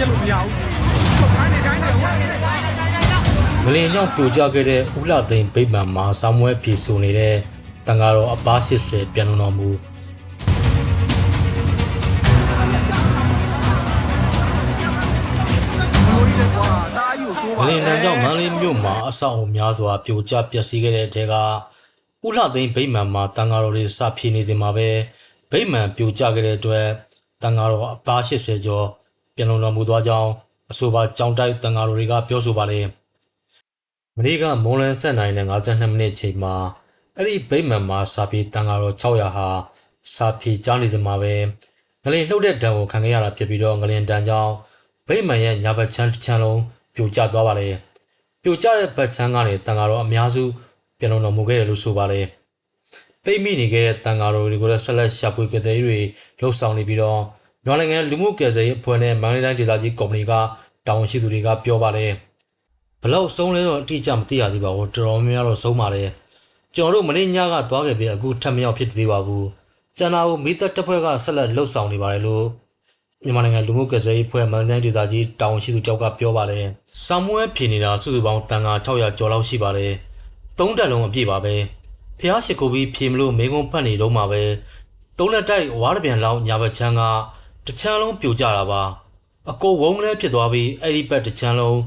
ရက်လို့မရဘူးထုတ်ခိုင်းနေတိုင်းနေဝက်နေငလင်ကြောင့်ပြိုကျခဲ့တဲ့ဥလာသိန်းဗိမာန်မှာစာမွဲဖြီဆိုနေတဲ့တန်ဃာတော်အပား80ပြန်လုံတော်မူလို့ရကွာတားယူဆိုးငပါလင်တန်ကြောင့်မန္တလေးမြို့မှာအဆောက်အုံများစွာပြိုကျပျက်စီးခဲ့တဲ့တဲကဥလာသိန်းဗိမာန်မှာတန်ဃာတော်တွေစဖြည့်နေစဉ်မှာပဲဗိမာန်ပြိုကျခဲ့တဲ့အတွက်တန်ဃာတော်အပား80ကျော် ပြန်လုံတော်မူသွားကြောင်းအဆိုပါကြောင်းတိုက်တန်ဃာတော်တွေကပြောဆိုပါတယ်မနေ့ကမွန်လန်ဆက်နိုင်တဲ့52မိနစ်ချိန်မှာအဲ့ဒီဗိမာန်မှာစာပြေတန်ဃာတော်600ဟာစာပြေကြားနေစဉ်မှာပဲငလင်လှုပ်တဲ့ဒဏ်ကိုခံခဲ့ရတာဖြစ်ပြီးတော့ငလင်တန်ကြောင့်ဗိမာန်ရဲ့ညာဘက်ချမ်းတစ်ချမ်းလုံးပြိုကျသွားပါတယ်ပြိုကျတဲ့ဘက်ချမ်းကနေတန်ဃာတော်အများစုပြန်လုံတော်မူခဲ့တယ်လို့ဆိုပါတယ်ပိတ်မိနေခဲ့တဲ့တန်ဃာတော်တွေကိုလည်းဆက်လက်ရှာဖွေကြတဲ့တွေလှုပ်ဆောင်နေပြီးတော့ မြန်မာနိုင်ငံလူမှုကယ်ဆယ်ရေးအဖွဲ့နဲ့မန္တလေးတိုင်းဒေသကြီးကော်မတီကတာဝန်ရှိသူတွေကပြောပါတယ်ဘလောက်ဆုံးလဲတော့အတိအကျမသိရသေးပါဘူးတော်တော်များများတော့ဆုံးပါတယ်ကျွန်တော်တို့မနေ့ညကသွားခဲ့ပြီးအခုထပ်မရောက်ဖြစ်သေးပါဘူးကျန်တာကိုမိသက်တစ်ဖွဲ့ကဆက်လက်လှုပ်ဆောင်နေပါတယ်လို့မြန်မာနိုင်ငံလူမှုကယ်ဆယ်ရေးဖွဲ့မန်တိုင်းဒေသကြီးတာဝန်ရှိသူကြောက်ကပြောပါတယ်။စာမွဲဖြေနေတာစုစုပေါင်းတန်ခါ600ကျော်လောက်ရှိပါတယ်။သုံးတက်လုံးအပြည့်ပါပဲ။ဖျားရှိခိုးပြီးဖြေမလို့မေကုံဖတ်နေတော့မှာပဲ။သုံးလက်တိုက်ဝါးတပြန်လောက်ညာဘက်ချမ်းက တစ်ချမ်းလုံးပြိုကျတာပါ။အကိုဝုံးလည်းဖြစ်သွားပြီးအဲ့ဒီဘက်တစ်ချမ်းလုံး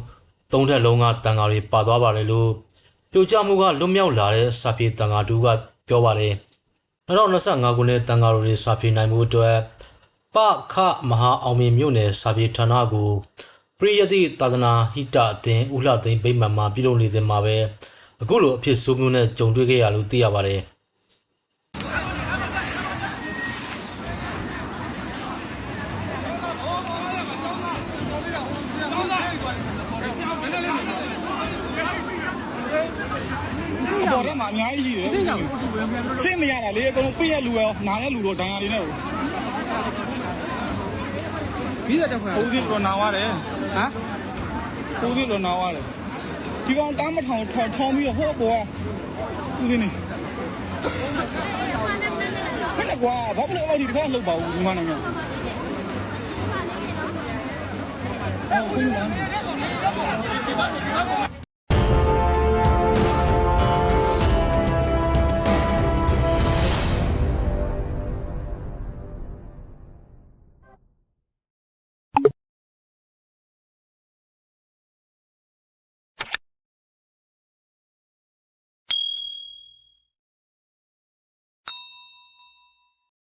သုံးထက်လုံးကတန်ဃာတွေပါသွားပါတယ်လို့ပြိုကျမှုကလွတ်မြောက်လာတဲ့စာပြေတန်ဃာတူကပြောပါတယ်2025ခုနှစ်တန်ဃာတော်တွေစာပြေနိုင်မှုအတွက်ပခမဟာအောင်မြင်မြို့နယ်စာပြေဌာနကိုပရိယတိသာသနာဟိတအသင်းဥလှသိန်းဗိမာန်မှာပြုလုပ်နေစဉ်မှာပဲအခုလိုအဖြစ်ဆိုးမျိုးနဲ့ကြုံတွေ့ခဲ့ရလို့သိရပါတယ် ပေါ်ထဲမှာအများကြီးရှိတယ်စိတ်မရတာလေအကုန်လုံးပြည့်ရလူရောနားတဲ့လူတော့ဒဏ်ရာတွေနဲ့ဟိုပြီးတဲ့တက်ခွဲဦးစီးတော့နာသွားတယ်ဟမ်ဦးစီးတော့နာသွားတယ်ဒီကောင်တမ်းမထောင်ထောင်ထောင်ပြီးတော့ဟိုဘောကဦးစီးနေခဏကွာဘာဖြစ်လို့အဲ့ဒီတခါလှုပ်ပါဘူးဒီမနိုင်ငံဟောခုနက